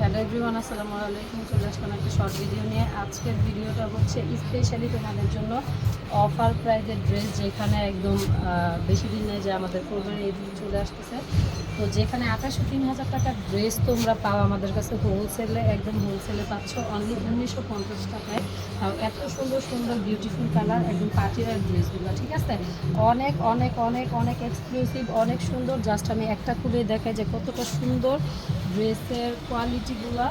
Hello everyone, আসসালামু আলাইকুম। চলে আসলাম একটা শর্ট ভিডিও নিয়ে। আজকের ভিডিওটা হচ্ছে স্পেশালি তোমাদের জন্য অফার প্রাইজের ড্রেস যেখানে একদম বেশি দিন নেই যে আমাদের কোরবানি ঈদ চলে আসতেছে। তো যেখানে আঠাশো তিন হাজার টাকার ড্রেস তোমরা পাও আমাদের কাছে হোলসেলে একদম হোলসেলে পাচ্ছ অনলি উনিশশো পঞ্চাশ টাকায়। এত সুন্দর সুন্দর বিউটিফুল কালার একদম পার্টিওয়ার ড্রেসগুলো ঠিক আছে? অনেক অনেক অনেক অনেক এক্সক্লুসিভ অনেক সুন্দর। জাস্ট আমি একটা খুলে দেখাই যে কতটা সুন্দর ড্রেসের কোয়ালিটিগুলো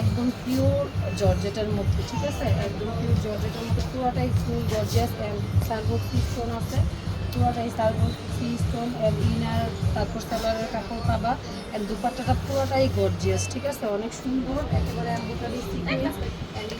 একদম পিওর জর্জেটার মধ্যে, ঠিক আছে? একদম পিওর জর্জেটার মধ্যে, পুরোটাই ফুল গর্জিয়াস অ্যান্ড সার্ভ স্টোন আছে পুরোটাই সার্ভো স্টোন অ্যান্ড ইনার, তারপর সালোয়ারের কাপড় পাবা অ্যান্ড দুপাট্টাটা পুরোটাই গর্জিয়াস ঠিক আছে? অনেক সুন্দর, একেবারে এম্বোটারি সিকুয়েন্স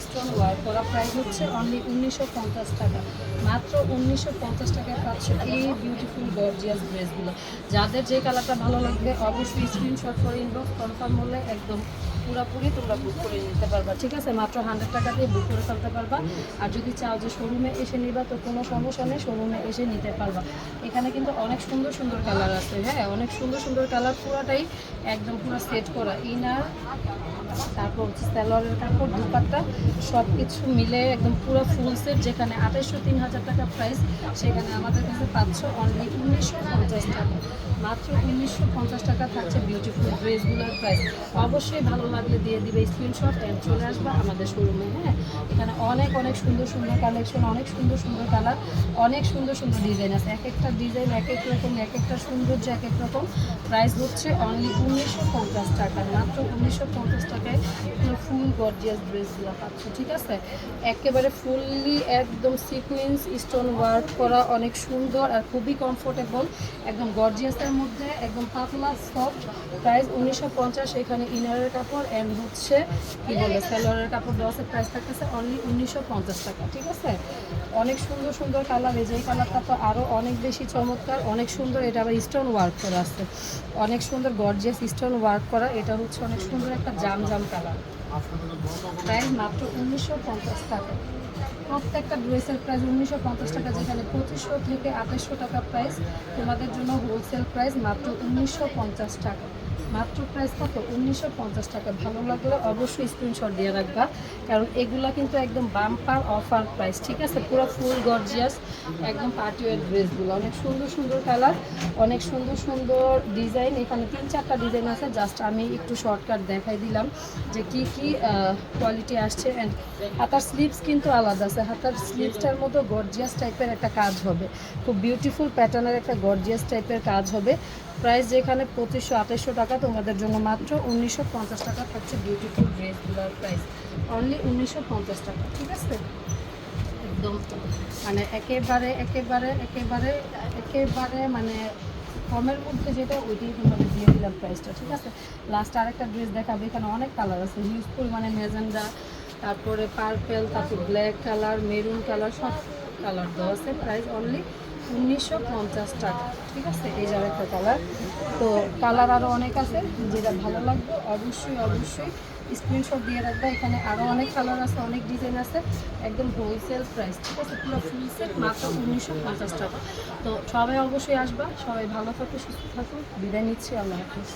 স্টোন ওয়ার্ক করা প্রাইস হচ্ছে অনলি উনিশশো পঞ্চাশ টাকা। মাত্র উনিশশো পঞ্চাশ টাকায় পাচ্ছ এই বিউটিফুল গর্জিয়াস ড্রেসগুলো যাদের যে কালারটা ভালো লাগবে, অবশ্যই স্ক্রিনশট করে ইনবক্স কনফার্ম হলে একদম পুরোপুরি তোমরা বুক করে নিতে পারবা, ঠিক আছে? মাত্র হান্ড্রেড টাকা দিয়ে বুক করে ফেলতে পারবা। আর যদি চাও যে শোরুমে এসে নিবা, তো কোনো সমস্যা নেই শোরুমে এসে নিতে পারবা। এখানে কিন্তু অনেক সুন্দর সুন্দর কালার আছে হ্যাঁ? অনেক সুন্দর সুন্দর কালার পুরোটাই একদম পুরো সেট করা। ইনার, তারপর হচ্ছে স্যালোয়ারের কাপড়, দুপাট্টা সব কিছু মিলে একদম পুরো ফুল সেট যেখানে আঠাইশশো তিন হাজার টাকা প্রাইস সেখানে আমাদের কাছে পাচ্ছ অনলি উনিশশো পঞ্চাশ টাকা। মাত্র উনিশশো পঞ্চাশ টাকা থাকছে বিউটিফুল ড্রেসগুলোর প্রাইস অবশ্যই ভালো লাগলে দিয়ে দিবে স্ক্রিনশট অ্যান্ড চলে আসবা আমাদের শোরুমে হ্যাঁ? এখানে অনেক অনেক সুন্দর সুন্দর কালেকশন অনেক সুন্দর সুন্দর কালার অনেক সুন্দর সুন্দর ডিজাইন আছে। এক একটা ডিজাইন এক এক রকম, এক একটা সৌন্দর্য, এক এক রকম। প্রাইস হচ্ছে অনলি উনিশশো পঞ্চাশ টাকা, মাত্র উনিশশো পঞ্চাশ টাকায় ফুল গর্জিয়াস ড্রেসগুলো পাচ্ছ, ঠিক আছে? একেবারে ফুললি একদম সিকুয়েন্স স্টোন ওয়ার্ক করা, অনেক সুন্দর আর খুবই কমফোর্টেবল একদম গর্জিয়াসের মধ্যে, একদম পাতলা সফট প্রাইস উনিশশো পঞ্চাশ, এখানে ইনারের কাপড় অ্যান্ড হচ্ছে কী বলে সালোয়ারের কাপড় দশের প্রাইস থাকতেছে অনলি উনিশশো পঞ্চাশ টাকা, ঠিক আছে? অনেক সুন্দর সুন্দর কালার, এই যে কালারটা তো আরও অনেক বেশি চমৎকার, অনেক সুন্দর, এটা আবার স্টোন ওয়ার্ক করা আছে। অনেক সুন্দর গর্জিয়াস স্টোন ওয়ার্ক করা, এটা হচ্ছে অনেক সুন্দর একটা জাম জাম কালার। প্রাইস মাত্র উনিশশো পঞ্চাশ টাকা। প্রত্যেকটা ড্রেসের প্রাইস উনিশশো পঞ্চাশ টাকা, যেখানে পঁচিশশো থেকে আঠাশশো টাকা প্রাইস তোমাদের জন্য হোলসেল প্রাইস মাত্র উনিশশো পঞ্চাশ টাকা। মাত্র প্রাইস কত? উনিশশো পঞ্চাশ টাকা। ভালো লাগলে অবশ্যই স্ক্রিনশট দিয়ে রাখবা, কারণ এগুলা কিন্তু একদম বাম্পার অফার প্রাইস ঠিক আছে? পুরো ফুল গর্জিয়াস একদম পার্টি ওয়ার ড্রেসগুলো অনেক সুন্দর সুন্দর কালার অনেক সুন্দর সুন্দর ডিজাইন এখানে তিন চারটা ডিজাইন আছে জাস্ট আমি একটু শর্টকাট দেখাই দিলাম যে কি কি কোয়ালিটি আসছে। অ্যান্ড হাতার স্লিভস কিন্তু আলাদা আছে। হাতার স্লিভসটার মতো গর্জিয়াস টাইপের একটা কাজ হবে। খুব বিউটিফুল প্যাটার্নের একটা গর্জিয়াস টাইপের কাজ হবে। প্রাইস যেখানে পঁচিশশো আঠাশশো টাকা, তোমাদের জন্য মাত্র উনিশশো পঞ্চাশ টাকা থাকছে বিউটিফুল ড্রেসগুলোর প্রাইস অনলি উনিশশো পঞ্চাশ টাকা, ঠিক আছে? একদম মানে একেবারে একেবারে একেবারে একেবারে মানে কমের মধ্যে যেটা, ওইটাই তোমাদের দিয়ে দিলাম প্রাইসটা ঠিক আছে? লাস্ট আরেকটা ড্রেস দেখাবে, এখানে অনেক কালার আছে হিউজ পরিমাণে মেজেন্ডা তারপরে পার্পেল তারপর ব্ল্যাক কালার মেরুন কালার সব কালার দেওয়া আছে প্রাইস অনলি উনিশশো পঞ্চাশ টাকা, ঠিক আছে? এই যার একটা কালার তো কালার আরও অনেক আছে, যেটা ভালো লাগবে, অবশ্যই অবশ্যই স্ক্রিনশট দিয়ে রাখবে। এখানে আরও অনেক কালার আছে, অনেক ডিজাইন আছে, একদম হোলসেল প্রাইস ঠিক আছে? পুরো ফুল সেট মাত্র উনিশশো পঞ্চাশ টাকা। তো সবাই অবশ্যই আসবা, সবাই ভালো থাকো, সুস্থ থাকো, বিদায় নিচ্ছি, আল্লাহ হাফিজ।